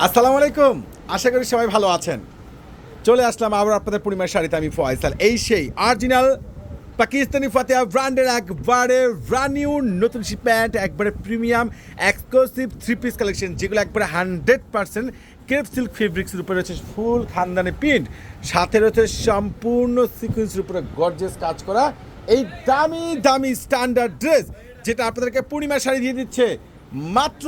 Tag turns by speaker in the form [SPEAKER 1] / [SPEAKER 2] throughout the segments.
[SPEAKER 1] আসসালামু আলাইকুম। আশা করি সবাই ভালো আছেন। চলে আসলাম আবার আপনাদের পরিমাণ শাড়িতে আমি ফয়সাল। এই সেই অরিজিনাল পাকিস্তানি ফাতেহা ব্র্যান্ডের একবারে রানিউ নতুন প্যান্ট একবারে premium exclusive three piece collection যেগুলো একবারে হান্ড্রেড পার্সেন্ট ক্রেপ সিল্ক ফেব্রিক্সের উপরে রয়েছে ফুল খানদানি প্রিন্ট সাথে রয়েছে সম্পূর্ণ সিকুয়েন্সের উপরে গর্জেস কাজ করা এই দামি দামি স্ট্যান্ডার্ড ড্রেস যেটা আপনাদেরকে পূর্ণিমা শাড়ি দিয়ে দিচ্ছে। মাত্র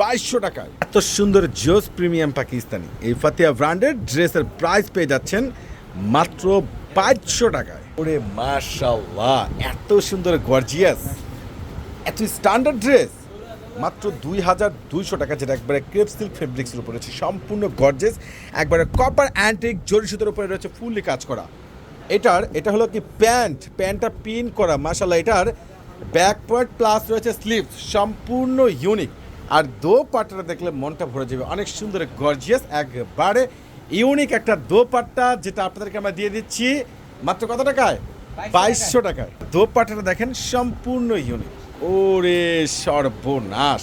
[SPEAKER 1] বাইশশো টাকায়। এত সুন্দর জোস প্রিমিয়াম পাকিস্তানি। এই ফাতিয়া ব্র্যান্ডের ড্রেসের প্রাইস পেয়ে যাচ্ছেন মাত্র বাইশশো টাকায়। ওরে মাশাল্লাহ এত সুন্দর গর্জিয়াস এত স্ট্যান্ডার্ড ড্রেস মাত্র দুই হাজার দুইশো টাকা, যেটা একবারে ক্রেপ সিল্ক ফেব্রিক্সের উপরে রয়েছে। সম্পূর্ণ গর্জেস একবারে কপার অ্যান্টিক জরি সুতোর উপরে রয়েছে ফুললি কাজ করা। এটার, এটা হলো কি প্যান্ট প্যান্টটা পিন করা। মাশাল্লাহ এটার ব্যাক পয়েন্ট প্লাস রয়েছে স্লিভ সম্পূর্ণ ইউনিক আর দো পাটটা দেখলে মনটা ভরে যাবে। অনেক সুন্দর গর্জিয়াস একবারে ইউনিক একটা দো পাট্টা যেটা আপনাদেরকে আমরা দিয়ে দিচ্ছি। মাত্র কত টাকায়? বাইশশো টাকায়। দো পাটটা দেখেন সম্পূর্ণ ইউনিক ওরে সর্বনাশ!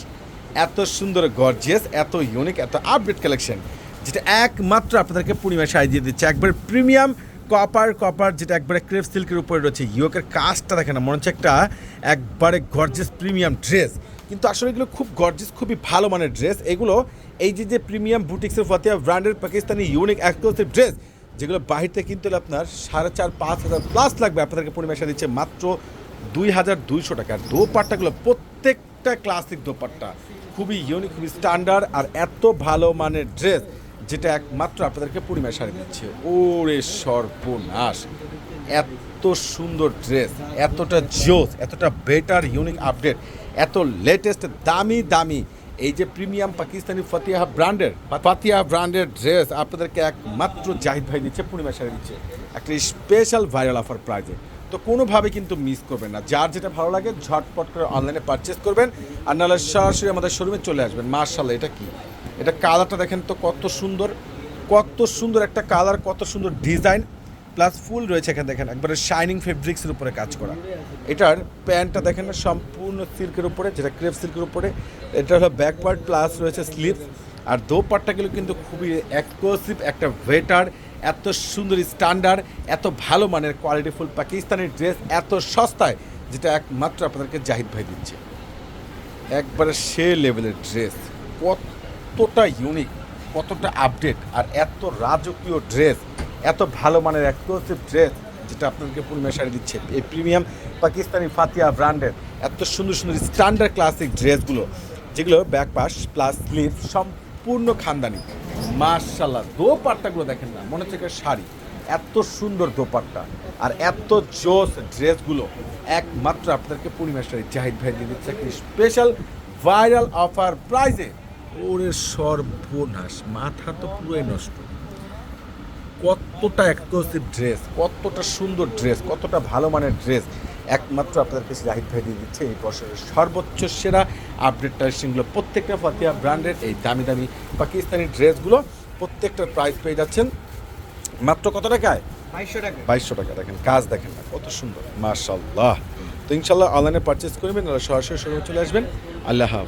[SPEAKER 1] এত সুন্দর গর্জিয়াস এত ইউনিক এত আপডেট কালেকশন যেটা একমাত্র আপনাদেরকে পূর্ণিমা শাড়ি দিয়ে দিচ্ছে। একবার প্রিমিয়াম কপার কপার যেটা একবারে ক্রেপ সিল্কের উপরে রয়েছে। ইয়োকের কাজটা দেখে না মনে হচ্ছে একটা একবারে গর্জিয়াস প্রিমিয়াম ড্রেস কিন্তু আসলে এগুলো খুব গর্জিয়াস খুবই ভালো মানের ড্রেস এগুলো এই যে যে প্রিমিয়াম বুটিক্সের ফতিয়া ব্র্যান্ডের পাকিস্তানি ইউনিক এক্সক্লুসিভ ড্রেস যেগুলো বাহিরতে কিনতে হলে আপনার সাড়ে চার, পাঁচ হাজার প্লাস লাগবে। আপনাদেরকে পরিমাশা দিচ্ছে মাত্র দুই হাজার দুইশো টাকা। আর দোপাট্টাগুলো প্রত্যেকটা ক্লাসিক দোপাট্টা। খুবই ইউনিক খুবই স্ট্যান্ডার্ড আর এত ভালো মানের ড্রেস যেটা একমাত্র আপনাদেরকে পূর্ণিমা শাড়ি দিচ্ছে। ওরে সর্বনাশ! এত সুন্দর ড্রেস এতটা জোস, এতটা বেটার ইউনিক আপডেট এত লেটেস্ট দামি দামি, এই যে প্রিমিয়াম পাকিস্তানি ফতিহা ব্র্যান্ডের, ফাতিয়া ব্র্যান্ডের ড্রেস আপনাদেরকে একমাত্র জাহিদ ভাই দিচ্ছে, পূর্ণিমা শাড়ি দিচ্ছে। একটা স্পেশাল ভাইরাল অফার প্রাইজে তো কোনোভাবে কিন্তু মিস করবেন না। যার যেটা ভালো লাগে, ঝটপট করে অনলাইনে পারচেস করবেন। আর নাহলে সরাসরি আমাদের শোরুমে চলে আসবেন। মার্শাল এটা কি? এটা কালারটা দেখেন তো কত সুন্দর কত সুন্দর একটা কালার কত সুন্দর ডিজাইন প্লাস ফুল রয়েছে এখানে দেখেন, একবারে শাইনিং ফেব্রিক্সের উপরে কাজ করা। এটার প্যান্টটা দেখেন না, সম্পূর্ণ সিল্কের উপরে, যেটা ক্রেপ সিল্কের উপরে। এটা হলো ব্যাক পার্ট প্লাস রয়েছে স্লিভ আর দো পার্টটাগুলো কিন্তু খুবই এক্সক্লুসিভ একটা ভেটার এত সুন্দর স্ট্যান্ডার্ড এত ভালো মানের কোয়ালিটিফুল পাকিস্তানি ড্রেস এত সস্তায়, যেটা একমাত্র আপনাদেরকে জাহিদ ভাই দিচ্ছে। একবারে সে লেভেলের ড্রেস কতটা ইউনিক কতটা আপডেট আর এত রাজকীয় ড্রেস এত ভালো মানের এক্সক্লুসিভ ড্রেস যেটা আপনাদেরকে পূর্ণিমা শাড়ি দিচ্ছে। এই প্রিমিয়াম পাকিস্তানি ফাতিয়া ব্র্যান্ডের এত সুন্দর সুন্দর স্ট্যান্ডার্ড ক্লাসিক ড্রেসগুলো যেগুলো ব্যাক পাশ প্লাস স্লিভ সম্পূর্ণ খানদানি। মার্শাল্লাহ দোপাট্টাগুলো দেখেন না, মনে হচ্ছে শাড়ি। এত সুন্দর দোপাট্টা আর এত জোস ড্রেসগুলো একমাত্র আপনাদেরকে পূর্ণিমা শাড়ি জাহিদ ভাই দিয়ে দিচ্ছে একটি স্পেশাল ভাইরাল অফার প্রাইজে ওরে সর্বনাশ, মাথা তো পুরোই নষ্ট। কতটা এক্সক্লুসিভ ড্রেস কতটা সুন্দর ড্রেস কতটা ভালো মানের ড্রেস একমাত্র আপনাদেরকে জাহিদ ভাই দিয়ে দিচ্ছে এই বছরের সর্বোচ্চ সেরা আপডেট কালেকশনগুলো প্রত্যেকটা ফাতিয়া ব্র্যান্ডের এই দামি দামি পাকিস্তানি ড্রেসগুলো প্রত্যেকটার প্রাইস পেয়ে যাচ্ছেন। মাত্র কত টাকায়?
[SPEAKER 2] বাইশশো টাকা।
[SPEAKER 1] বাইশশো টাকা দেখেন কাজ দেখেন না কত সুন্দর মার্শাল্লাহ তো ইনশাল্লাহ অনলাইনে পারচেস করবেন সরাসরি শোরুমে চলে আসবেন। আল্লাহ হাফিজ।